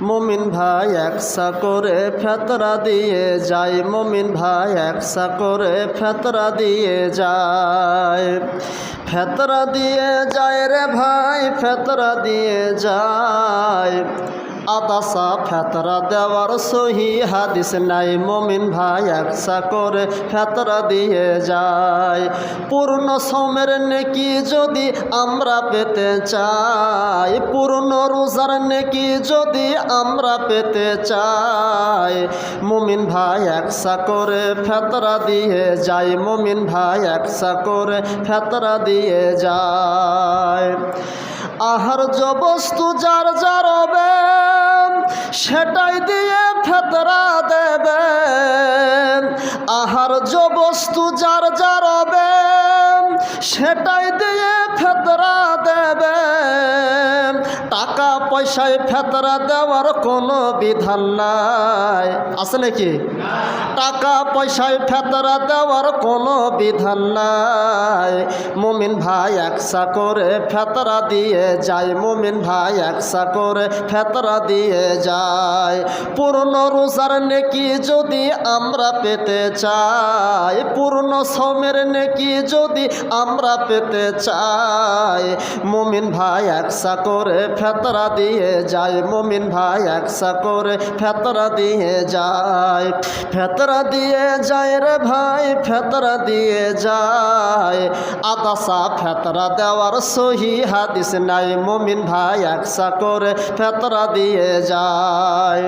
মুমিন ভাই একসা করে ফেতরা দিয়ে যায়। মমিন ভাই একসা করে ফেতরা দিয়ে যায়। ফেতরা দিয়ে যায় রে ভাই, ফেতরা দিয়ে যায়। আদাসা ফেতরা দেওয়ার সহি হাদিস নাই, মমিন ভাই একসা করে ফেতরা দিয়ে যায়। পূর্ণ সমের নেকি যদি আমরা পেতে চাই, পূর্ণ রোজার নেকি যদি আমরা পেতে চাই, মুমিন ভাই একসা করে ফেতরা দিয়ে যায়, মুমিন ভাই একসা করে ফেতরা দিয়ে যায়। আহার্য বস্তু যার যার হবে, সেটাই দিয়ে ফেতরা দেবে। আহার্য বস্তু যার যার হবে, সেটাই দিয়ে ফেতরা দেবে। টাকা পয়সায় ফেতরা দেওয়ার কোনো বিধান নাই। আছে নাকি? টাকা পয়সায় ফেতরা দেওয়ার কোনো বিধান নাই। মুমিন ভাই একসা করে ফেতরা দিয়ে যায়। মুমিন ভাই একসা করে ফেতরা দিয়ে যায়। পূর্ণ রোজার নেকি যদি আমরা পেতে চাই। পূর্ণ সমের নেকি যদি আমরা পেতে চাই। মুমিন ভাই একসা করে ফেতরা দিয়ে যায়, মুমিন ভাই একসা করে ফেতরা দিয়ে যায়। ফেতরা দিয়ে যায় রে ভাই, ফেতরা দিয়ে যায়। আদাসা ফেতরা দেওয়ার সহি হাদিস নাই, মুমিন ভাই একসা করে ফেতরা দিয়ে যায়।